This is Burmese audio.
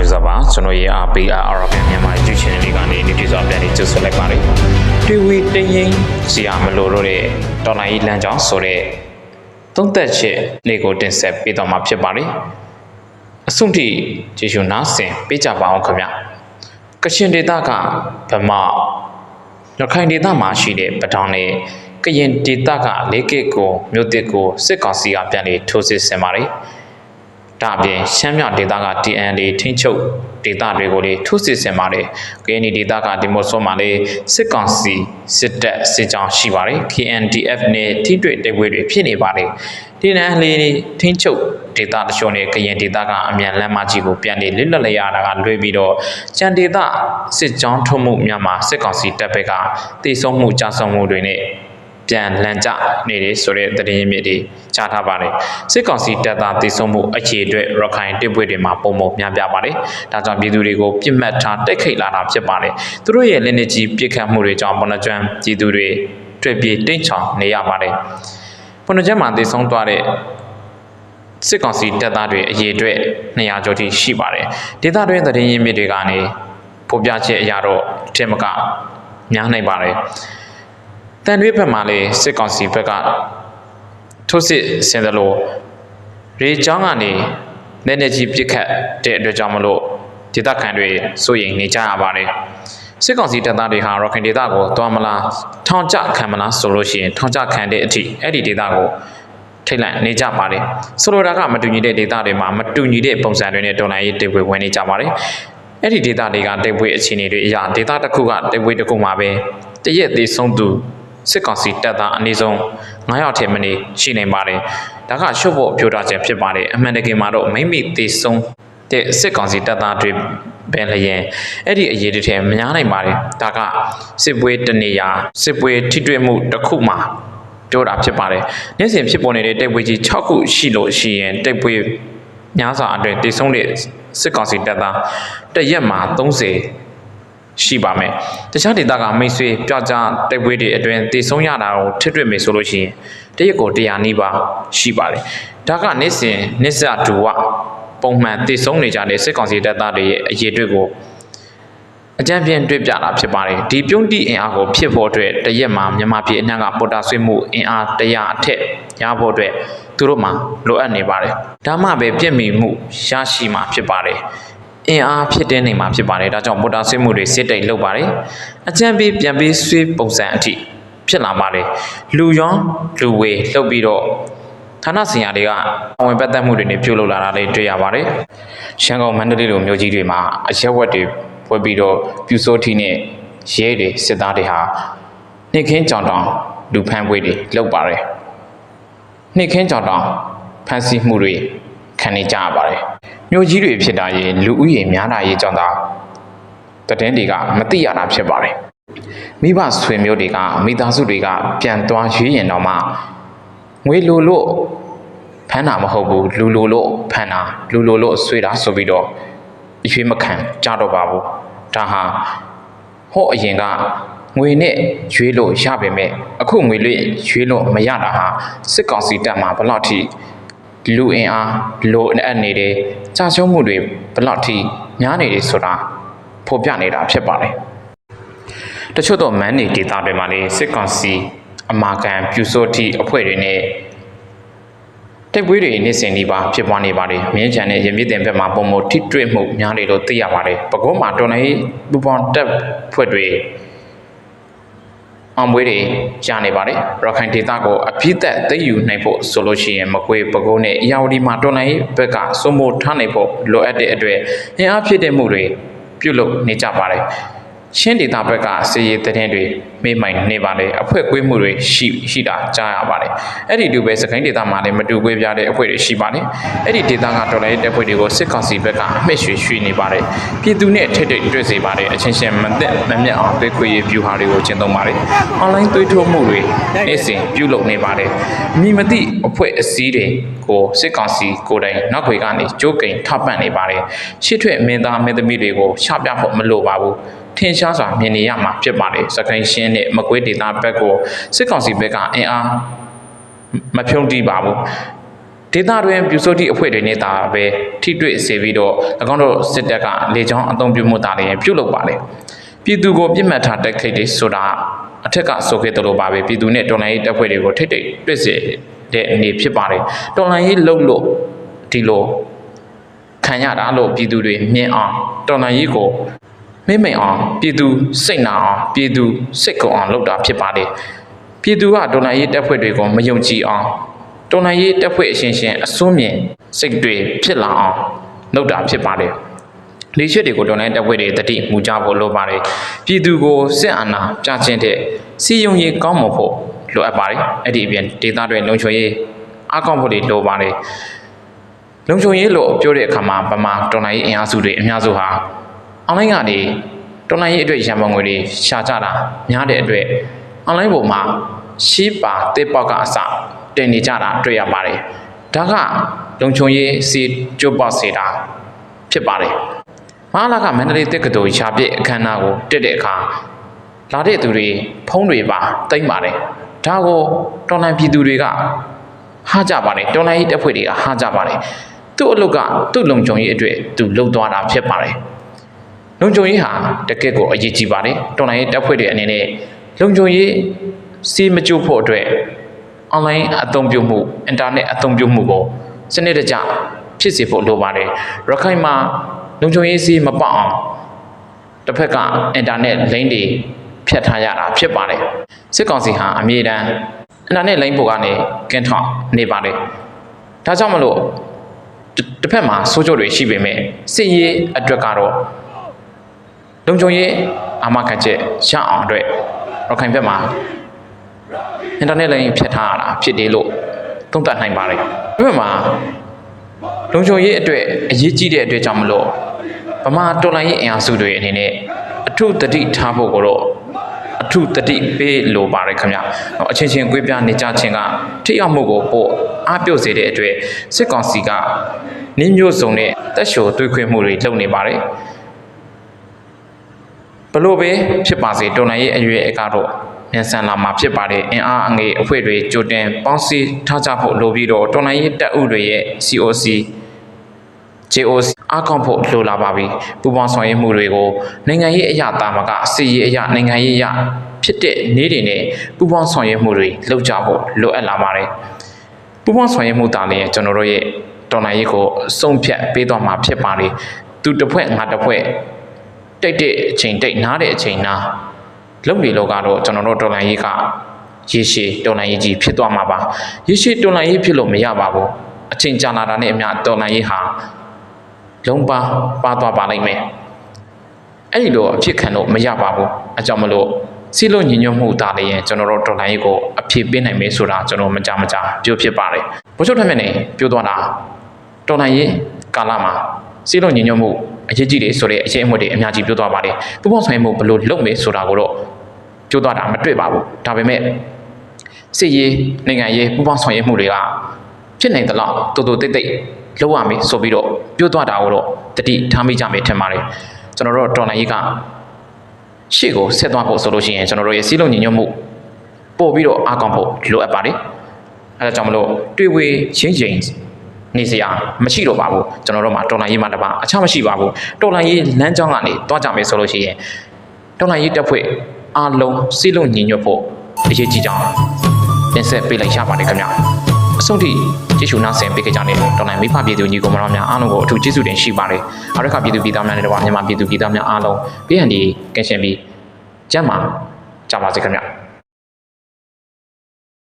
လေးစားပါကျွန်တော်ရဲ့ RPR မြန်မာ YouTube channel လေးကနေဒီဒီဆိုအပြန်လေးကျဆက်လိုက်ပါလိမ့်တွေ့ဝေတင်းရင်စီရမလို့တော့တဲ့တော်လိုင်းကြီးလမ်းကြောင်းဆိုတဲ့သုံးသက်ချက်လေးကိုတင်ဆက်ပေးတော့မှာဖြစ်ပါလိမ့်အဆုံးထိကျေရှုနားဆင်ပေးကြပါအောင်ခင်ဗျကချင်ဒေသကဗမာရခိုင်ဒေသမှာရှိတဲ့ပထောင်နဲ့ကရင်ဒေသကလေးကစ်ကိုမြို့တစ်ကိုစစ်ကောင်စီကပြန်လေထိုးစစ်ဆင်ပါလိမ့် ဒါအပြင်ရှမ်းမြောက်ဒေသက TNL ထိန်းချုပ်ဒေသတွေကိုလေထုစစ်ဆင်ပါတယ်။ KNY ဒေသကဒီမိုဆိုမှာလေစစ်ကောင်စီစစ်တပ်စစ်ကြောင်းရှိပါတယ်။ KNDF နဲ့ထိတွေ့တိုက်ပွဲတွေဖြစ်နေပါတယ်။ TNL ထိန်းချုပ်ဒေသတချို့နဲ့ကရင်ဒေသကအမြန်လမ်းမကြီးကိုပြန်လေလစ်လက်လျရတာကလွှဲပြီးတော့ကြံဒေသစစ်ကြောင်းထုံးမှုများမှာစစ်ကောင်စီတပ်ဘက်ကတေဆုံးမှုကြာဆုံးမှုတွေနဲ့ ပြန်လန်ကျနေတယ်ဆိုတဲ့သတင်းရင်းမြစ်တွေကြားထားပါတယ်စစ်ကောင်စီတပ်သားတေဆုံးမှုအခြေအတွက်ရခိုင်တပ်ဖွဲ့တွေမှာပုံမများပြပါတယ်ဒါကြောင့်ပြည်သူတွေကိုပြစ်မှတ်ထားတိုက်ခိုက်လာတာဖြစ်ပါတယ်သူတို့ရဲ့လက်နက်ကြီးပစ်ခတ်မှုတွေကြောင့်ပေါ်နှကျွမ်းပြည်သူတွေတွေ့ပြေတိတ်ချောင်နေရပါတယ်ပေါ်နှကျွမ်းမှာတေဆုံးသွားတဲ့စစ်ကောင်စီတပ်သားတွေအရေးအတွက်200ကျော်ထိရှိပါတယ်ဒေသတွင်းသတင်းရင်းမြစ်တွေကနေဖော်ပြချက်အရတော့အထက်မကများနိုင်ပါတယ် တန်ရွေးဘက်မှာလည်းစစ်ကောင်စီဘက်ကထိုးစစ်ဆင်တယ်လို့ရေချောင်းကနေလက်နေကြီးပြစ်ခတ်တဲ့အတွက်ကြောင့်မလို့ဒေသခံတွေစိုးရိမ်နေကြရပါတယ်စစ်ကောင်စီတပ်သားတွေဟာရော့ခင်ဒေသကိုသွားမလားထောင်ကျခံမလားဆိုလို့ရှိရင်ထောင်ကျခံတဲ့အထိအဲ့ဒီဒေသကိုထိတ်လန့်နေကြပါတယ်ဆိုလိုတာကမတူညီတဲ့ဒေသတွေမှာမတူညီတဲ့ပုံစံတွေနဲ့တော်လိုင်းရေးတေပွေဝင်နေကြပါတယ်အဲ့ဒီဒေသတွေကတေပွေအခြေအနေတွေအရာဒေသတစ်ခုကတေပွေတစ်ခုမှာပဲတရက်သေးဆုံးသူ စစ်ကောင်စီတပ်သားအနည်းဆုံး9ယောက်ထက်မနည်းရှိနေပါတယ်ဒါကရှုပ်ဖို့ပြောတာခြင်းဖြစ်ပါတယ်အမှန်တကယ်မှာတော့မိမိသေးဆုံးတဲ့စစ်ကောင်စီတပ်သားတွေပဲလျင်အဲ့ဒီအရေးတစ်ထဲမများနိုင်ပါတယ်ဒါကစစ်ပွဲတနေရာစစ်ပွဲထိတွေ့မှုတစ်ခုမှာပြောတာဖြစ်ပါတယ်နေ့စဉ်ဖြစ်ပေါ်နေတဲ့တိုက်ပွဲကြီး6ခုရှိလို့ရှိရင်တိုက်ပွဲများစွာအတွင်းတည်ဆုံးတဲ့စစ်ကောင်စီတပ်သားတရက်မှာ30 ရှိပါမယ်တခြားဒေသကမိတ်ဆွေပြကြတိုက်ပွဲတွေအတွင်းတည်ဆုံးရတာကိုထစ်တွေ့မယ်ဆိုလို့ရှိရင်တရက်ကို100နီးပါးရှိပါတယ်ဒါကနေ့စဉ်နေ့စတူဝပုံမှန်တည်ဆုံးနေကြတဲ့စစ်ကောင်စီတပ်သားတွေရဲ့အရေးအတွက်ကိုအကြံပြင်းတွေ့ပြတာဖြစ်ပါတယ်ဒီပြုံးတိအင်အားကိုဖြစ်ဖို့အတွက်တရက်မှာမြန်မာပြည်အနှံ့ကပေါ်တာဆွေးမှုအင်အားတရာအထက်ရဖို့အတွက်သူတို့မှာလိုအပ်နေပါတယ်ဒါမှပဲပြည့်မီမှုရရှိမှာဖြစ်ပါတယ် အင်အားဖြစ်တဲ့နေမှာဖြစ်ပါတယ်ဒါကြောင့်ပေါ်တာဆွေးမှုတွေစစ်တိတ်လုပ်ပါတယ်အကြံပေးပြန်ပေးဆွေးပုံစံအထိဖြစ်လာပါတယ်လူရောလူဝေလှုပ်ပြီးတော့ဌာနဆိုင်ရာတွေကဝင်ပတ်သက်မှုတွေနဲ့ပြုလုပ်လာတာလေးတွေ့ရပါတယ်။ရှမ်းကောင်မန္တလေးလိုမျိုးကြီးတွေမှာအရက်ဝက်တွေဖွဲ့ပြီးတော့ပြူစိုးထီနဲ့ရဲတွေစစ်သားတွေဟာနှိတ်ခင်းကြောင်တောင်လူဖမ်းပွဲတွေလုပ်ပါတယ်။နှိတ်ခင်းကြောင်တောင်ဖမ်းဆီးမှုတွေခံနေကြရပါတယ်။ မျိုးကြီးတွေဖြစ်တာရဲ့လူဦးရေများတာရဲ့ကြောင့်သာတည်င်းတွေကမသိရတာဖြစ်ပါတယ်။မိဘဆွေမျိုးတွေကမိသားစုတွေကပြန်သွားရွေးရင်တော့မှငွေလိုလို့ဖမ်းတာမဟုတ်ဘူးလူလိုလို့ဖမ်းတာလူလိုလို့ဆွေးတာဆိုပြီးတော့အရွေးမခံကြတော့ပါဘူးဒါဟာဟော့အရင်ကငွေနဲ့ရွေးလို့ရပါပဲအခုငွေလေးရွေးလို့မရတာဟာစစ်ကောင်စီတပ်မှာဘယ်လောက်ထိ လူအင်အားလိုအပ်နေတယ်ကြာရှုံးမှုတွေဘယ်လောက်ထိများနေတယ်ဆိုတာဖော်ပြနေတာဖြစ်ပါတယ်တချို့တော့မန်နေဒေတာတွေမှာလေစစ်ကောင်စီအမာကန်ပြူစောတိအဖွဲ့တွေနဲ့တိုက်ပွဲတွေနေ့စဉ်ဒီပါဖြစ်ပွားနေပါတယ်မြင်းချန်နဲ့ရမြစ်တင်ဘက်မှာပုံမထိတွေ့မှုများနေလို့သိရပါတယ်ပကုံးမှာတော်နေပူပေါင်းတက်ဖွဲ့တွေ အောင်ပွဲတွေကြာနေပါတယ်ရခိုင်ဒေသကိုအပြည့်သက်သိယူနိုင်ဖို့ဆိုလို့ရှိရင်မကွေးပကုံးနဲ့အရာဝတီမှာတော်နိုင်ဘက်ကစိုးမိုးထားနိုင်ဖို့လိုအပ်တဲ့အတွက်အင်အားဖြစ်တဲ့မှုတွေပြုလုပ်နေကြပါတယ်ချင်းဒေတာဘက်ကစီရေးတဲ့တဲ့တွေ မေးမိုင်နေပါလေအဖွဲ့ကွေးမှုတွေရှိရှိတာကြားရပါတယ်အဲ့ဒီတူပဲစကိုင်းဒေတာမှာလည်းမတူကွေးပြတဲ့အဖွဲ့တွေရှိပါတယ်အဲ့ဒီဒေတာကဒေါ်လာရေးတပ်ဖွဲ့တွေကိုစစ်ကောင်စီဘက်ကအမှတ်ရွှေရွှေနေပါတယ်ပြည်သူနဲ့ထိတ်ထိတ်တွေ့စေပါတယ်အချင်းချင်းမသက်မမြတ်အောင်သွေးခွေရေး view ဟာတွေကိုကျင့်သုံးပါတယ်အွန်လိုင်းသွေးထိုးမှုတွေနေ့စဉ်ပြုလုပ်နေပါတယ်မြင်မသိအဖွဲ့အစည်းတွေကိုစစ်ကောင်စီကိုယ်တိုင်နောက်ွေကနေကြိုးကိန်ထောက်ပံ့နေပါတယ်ရှစ်ထွက်မင်းသားမင်းသမီးတွေကိုချပြဖို့မလိုပါဘူး ထင်ရှားစွာမြင်နေရမှာဖြစ်ပါတယ်စကိုင်းရှင်းနဲ့မကွေးဒေတာဘက်ကိုစစ်ကောင်စီဘက်ကအင်အားမဖြုံးတီးပါဘူးဒေသတွင်ပြူစောတိအဖွဲ့တွေနဲ့တာပဲထိတွေ့စေပြီးတော့၎င်းတို့စစ်တပ်ကလေကြောင်းအုံပြုမှုတာလည်းပြုလုပ်ပါလေပြည်သူကိုပြစ်မှတ်ထားတိုက်ခိုက်တယ်ဆိုတာအထက်ကဆိုခဲ့တယ်လို့ပါပဲပြည်သူနဲ့တော်လိုင်းရေးတပ်ဖွဲ့တွေကိုထိတ်ထိတ်တွေ့စေတဲ့အနေဖြစ်ပါတယ်တော်လိုင်းရေးလှုပ်လို့ဒီလိုခံရတာလို့ပြည်သူတွေမြင်အောင်တော်လိုင်းရေးကို မိမ့်မိန်အောင်ပြည်သူစိတ်နာအောင်ပြည်သူစိတ်ကုန်အောင်လုပ်တာဖြစ်ပါတယ်ပြည်သူကတော်လိုင်းရေးတပ်ဖွဲ့တွေကိုမယုံကြည်အောင်တော်လှန်ရေးတပ်ဖွဲ့အရှင်ရှင်အစွန်းမြင်စိတ်တွေဖြစ်လာအောင်လုပ်တာဖြစ်ပါတယ်။လေရှစ်တွေကိုတော်လှန်ရေးတပ်ဖွဲ့တွေတတိမူကြဖို့လိုပါတယ်။ပြည်သူကိုစစ်အာဏာပြခြင်းတဲ့စီယုံရေးကောင်းမွန်ဖို့လိုအပ်ပါတယ်။အဲ့ဒီအပြင်ဒေသတွေလုံခြုံရေးအကောင့်ဖို့တွေလိုပါတယ်။လုံခြုံရေးလို့ပြောတဲ့အခါမှာဗမာတော်လှန်ရေးအင်အားစုတွေအများစုဟာ အွန်လိုင်းကနေတော်လှန်ရေးအတွက်ရန်ပုံငွေတွေရှာကြတာများတဲ့အတွက်အွန်လိုင်းပေါ်မှာရှိပါတစ်ပေါက်ကအစတင်နေကြတာတွေ့ရပါတယ်။ဒါကလုံခြုံရေးစီကျုပ်ပေါက်စေတာဖြစ်ပါတယ်။မဟာလာကမန္တလေးတက္ကသိုလ်ရှာပြည့်အခမ်းအနားကိုတက်တဲ့အခါလာတဲ့သူတွေဖုံးတွေပါတိမ့်ပါတယ်။ဒါကိုတော်လန်ပြည်သူတွေကဟာကြပါတယ်တော်လန်ရေးတပ်ဖွဲ့တွေကဟာကြပါတယ်။သူ့အလုပ်ကသူ့လုံခြုံရေးအတွက်သူလှုပ်သွားတာဖြစ်ပါတယ်။ လုံခြုံရေးဟာတကယ့်ကိုအရေးကြီးပါတယ်။တော်လန်ရေးတပ်ဖွဲ့တွေအနေနဲ့လုံခြုံရေးစီမကျုပ်ဖို့အတွက် online အသုံးပြုမှု internet အသုံးပြုမှုကိုစနစ်တကျဖြစ်စေဖို့လိုပါတယ်ရခိုင်မှာလုံခြုံရေးစီးမပေါက်အောင်တစ်ဖက်က internet လိင်းတွေဖြတ်ထားရတာဖြစ်ပါတယ်စစ်ကောင်စီဟာအမြဲတမ်း internet လိင်းပေါ်ကနေကင်းထောက်နေပါတယ်ဒါကြောင့်မလို့တစ်တစ်ဖက်မှာစိုးကျိုးတွေရှိပေမဲ့စစ်ရေးအတွက်ကတော့ လုံခြုံရေးအာမခံချက်ရအောင်အတွက်ရခိုင်ဘက်မှာအင်တာနက်လိုင်းဖြတ်ထားရတာဖြစ်တယ်လို့သုံးသပ်နိုင်ပါတယ်။ဒါပေမဲ့လုံခြုံရေးအတွက်အရေးကြီးတဲ့အတွက်ကြောင့်မလို့ဗမာတော်လိုင်းရေးအင်အားစုတွေအနေနဲ့အထုတတိထားဖို့ကိုတော့အထုတတိပေးလိုပါတယ်ခင်ဗျ။အချင်းချင်းကွေးပြားနေကြခြင်းကထိရောက်မှုကိုပို့အားပြုတ်စေတဲ့အတွက်စစ်ကောင်စီကနင်းမျိုးစုံနဲ့တက်ရှိုတွေးခွင့်မှုတွေလုပ်နေပါတယ်။ ဘလို့ပဲဖြစ်ပါစေတော်လိုင်းရေးအရွယ်အကတော့မြန်ဆန်လာမှာဖြစ်ပါတယ်အင်အားအငယ်အဖွဲ့တွေကြိုတင်ပေါင်းစည်းထားကြဖို့လိုပြီးတော့တော်လိုင်းရေးတပ်ဥတွေရဲ့ COC JOC အကောင့်ဖို့လိုလာပါပြီပူပေါင်းဆောင်ရွက်မှုတွေကိုနိုင်ငံရေးအရာတာမကစီရေးအရာနိုင်ငံရေးအရာဖြစ်တဲ့နေ့တွေနဲ့ပူပေါင်းဆောင်ရွက်မှုတွေလုပ်ကြဖို့လိုအပ်လာပါတယ်ပူပေါင်းဆောင်ရွက်မှုတာလည်းကျွန်တော်တို့ရဲ့တော်လိုင်းရေးကိုအဆုံးဖြတ်ပေးတော့မှာဖြစ်ပါတယ်သူတစ်ဖွဲ့ငါတစ်ဖွဲ့ တိတ်တဲ့အချိန်တိတ်နားတဲ့အချိန်နားလုံနေလောကတော့ကျွန်တော်တို့တော်လန်ရေးကရေရှည်တော်လန်ရေးကြီးဖြစ်သွားမှာပါရေရှည်တော်လန်ရေးဖြစ်လို့မရပါဘူးအချိန်ကြာလာတာနဲ့အမျှတော်လန်ရေးဟာလုံးပါပါသွားပါလိမ့်မယ်အဲ့ဒီလိုအဖြစ်ခံလို့မရပါဘူးအကြောင်းမလို့စီလို့ညီညွတ်မှုတာလည်းရင်ကျွန်တော်တို့တော်လန်ရေးကိုအဖြစ်ပေးနိုင်မယ်ဆိုတာကျွန်တော်မကြမကြပြောဖြစ်ပါတယ်ဘုချုပ်ထက်မြက်နေပြောသွားတာတော်လန်ရေးကာလမှာစီလို့ညီညွတ်မှု အရေးကြီးတယ်ဆိုတဲ့အရေးအမွတ်တွေအများကြီးပြောသွားပါတယ်ပူပေါင်းဆိုင်မှုဘယ်လိုလုပ်မယ်ဆိုတာကိုတော့ပြောသွားတာမတွေ့ပါဘူးဒါပေမဲ့စစ်ရေးနိုင်ငံရေးပူပေါင်းဆောင်ရွက်မှုတွေကဖြစ်နိုင်သလောက်တူတူတိတ်တိတ်လုပ်ရမယ်ဆိုပြီးတော့ပြောသွားတာကိုတော့တတိထားမိကြမယ်ထင်ပါတယ်ကျွန်တော်တို့တော်လိုင်းကြီးကရှေ့ကိုဆက်သွားဖို့ဆိုလို့ရှိရင်ကျွန်တော်တို့ရဲ့စီးလုံးညီညွတ်မှုပို့ပြီးတော့အားကောင်းဖို့လိုအပ်ပါတယ်အဲဒါကြောင့်မလို့တွေ့ဝေချင်းချင်း နေစရာမရှိတော့ပါဘူးကျွန်တော်တို့မှာတော်လိုင်းရေးမှာတပါအချမရှိပါဘူးတော်လိုင်းရေးလမ်းကြောင်းကနေတွားကြမယ်ဆိုလို့ရှိရင်တော်လိုင်းရေးတပ်ဖွဲ့အားလုံးစီးလုံးညီညွတ်ဖို့အရေးကြီးကြောင်းတင်ဆက်ပေးလိုက်ရပါတယ်ခင်ဗျအဆုံးထိကျေးဇူးနာဆင်ပေးကြတဲ့တော်လိုင်းမိဖပြည်သူညီကောင်မတော်များအားလုံးကိုအထူးကျေးဇူးတင်ရှိပါတယ်အားရခပြည်သူပြည်သားများနဲ့တပါမြန်မာပြည်သူပြည်သားများအားလုံးပြည်ဟန်ဒီကင်ရှင်ပြီးကျမ်းမာကြပါစေခင်ဗျ